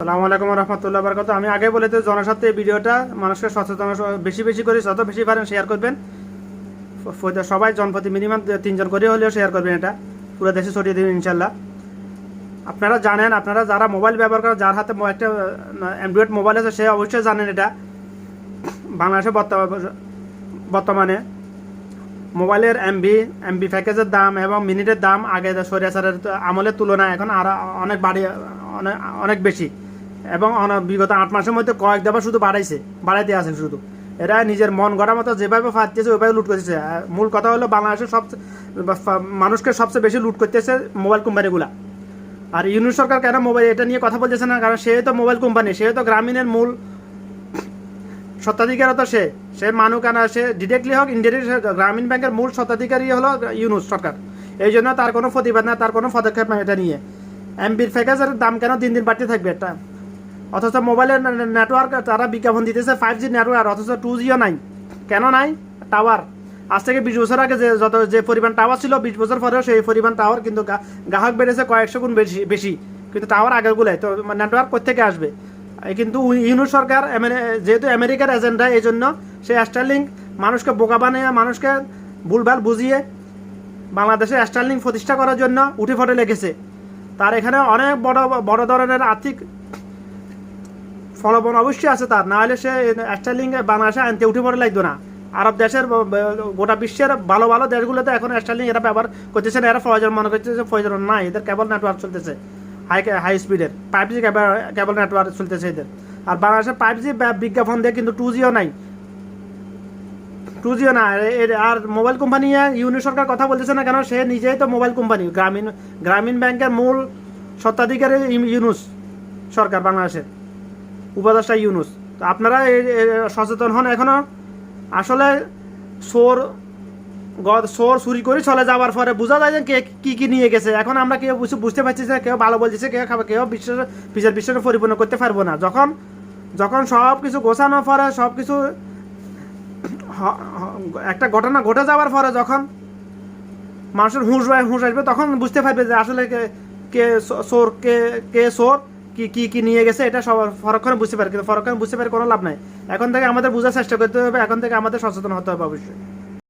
সালামু আলাইকুম রহমতুল্লাহ বারকাত আমি আগে বলে তো জনস্বার্থে এই ভিডিওটা মানুষকে সচেতন বেশি বেশি করে যত বেশি পারেন শেয়ার করবেন। সবাই জনপ্রতি মিনিমাম তিনজন করে হলেও শেয়ার করবেন এটা। পুরো দেশে ছড়িয়ে দেবেন ইনশাল্লাহ আপনারা জানেন, আপনারা যারা মোবাইল ব্যবহার করেন, যার হাতে একটা অ্যান্ড্রয়েড মোবাইল আছে, সে অবশ্যই জানেন এটা। বাংলাদেশে বর্তমান- মোবাইলের এমবি এমবি প্যাকেজের দাম এবং মিনিটের দাম আগে সরিয়াচারের আমলের তুলনায় এখন আরও অনেক বাড়ি অনেক অনেক বেশি। এবং বিগত আট মাসের মধ্যে কয়েক দফা শুধু বাড়াইছে, বাড়াইতে আছেন শুধু। এরা নিজের মন গড়া মতো যেভাবে ফাটতেছে, ওইভাবে লুট করতেছে। মূল কথা হলো বাংলাদেশের সবচেয়ে মানুষকে সবচেয়ে বেশি লুট করতেছে মোবাইল কোম্পানিগুলা। আর ইউনিট সরকার কেন মোবাইল এটা নিয়ে কথা বলতেছে না, কারণ সে তো মোবাইল কোম্পানি, সে তো গ্রামীণের মূল স্বত্বাধিকারও তো সে। সে মানু কেন সে ডিরেক্টলি হোক ইনডিরেক্টলি গ্রামীণ ব্যাংকের মূল স্বত্বাধিকারী হলো ইউনুস সরকার। এই জন্য তার কোনো প্রতিবাদ না, তার কোনো পদক্ষেপ নাই এটা নিয়ে। এমবির প্যাকেজের দাম কেন দিন দিন বাড়তে থাকবে? এটা অথচ মোবাইলের নেটওয়ার্ক তারা বিজ্ঞাপন দিতেছে ফাইভ জি নেটওয়ার্ক অথচ টু জিও নাই। কেন নাই? টাওয়ার আজ থেকে বিশ বছর আগে যে যত যে পরিমাণ টাওয়ার ছিল, বিশ বছর পরেও সেই পরিমাণ টাওয়ার কিন্তু গ্রাহক বেড়েছে কয়েকশো গুণ বেশি বেশি। কিন্তু টাওয়ার আগেরগুলাই তো নেটওয়ার্ক কোথেকে আসবে? কিন্তু ইউনু সরকার যেহেতু আমেরিকার এজেন্ডা এই জন্য সে স্টারলিংক মানুষকে বোকা বানিয়ে, মানুষকে ভুলভাল বুঝিয়ে বাংলাদেশে স্টারলিং প্রতিষ্ঠা করার জন্য উঠে ফটে লেগেছে। তার এখানে অনেক বড় বড় ধরনের আর্থিক ফলবন অবশ্যই আছে তার না হলে সে স্টারলিং বাংলাদেশে আনতে উঠে পড়ে লাগতো না। আরব দেশের গোটা বিশ্বের ভালো ভালো দেশগুলোতে এখন স্টারলিং এরা ব্যবহার করতেছে না, এরা প্রয়োজন মনে করতেছে প্রয়োজন না এদের কেবল নেটওয়ার্ক চলতেছে। হাই হাই স্পিডের ফাইভ জি কেবল নেটওয়ার্ক চলতেছে এদের। আর বাংলাদেশের ফাইভ জি বিজ্ঞাপন দিয়ে কিন্তু টু জিও নাই। টু জিও না আর মোবাইল কোম্পানি ইউনি সরকার কথা বলতেছে না কেন, সে নিজেই তো মোবাইল কোম্পানি গ্রামীণ গ্রামীণ ব্যাংকের মূল স্বত্বাধিকারী ইউনুস সরকার বাংলাদেশের। উপদেষ্টা ইউনুস। তো আপনারা সচেতন হন এখনও। আসলে সোর সোর চুরি করে চলে যাওয়ার পরে বোঝা যায় যে কে কী কী নিয়ে গেছে। এখন আমরা কেউ কিছু বুঝতে পারছি না কেউ ভালো বলছে, কেউ খাবে কেউ বিশ্বাস বিচার বিশ্বাসে পরিপূর্ণ করতে পারব না। যখন যখন সব কিছু গোছানোর পরে সব কিছু একটা ঘটনা ঘটে যাওয়ার পরে যখন মানুষের হুঁশ হুঁশ আসবে, তখন বুঝতে পারবে যে আসলে কে কে সোর কে কে চোর। কি কি কি নিয়ে গেছে, এটা সবার ফরক্ষণে বুঝতে পারে, কিন্তু ফরক্ষণে বুঝতে পারে কোনো লাভ নাই। এখন থেকে আমাদের বোঝার চেষ্টা করতে হবে, এখন থেকে আমাদের সচেতন হতে হবে অবশ্যই।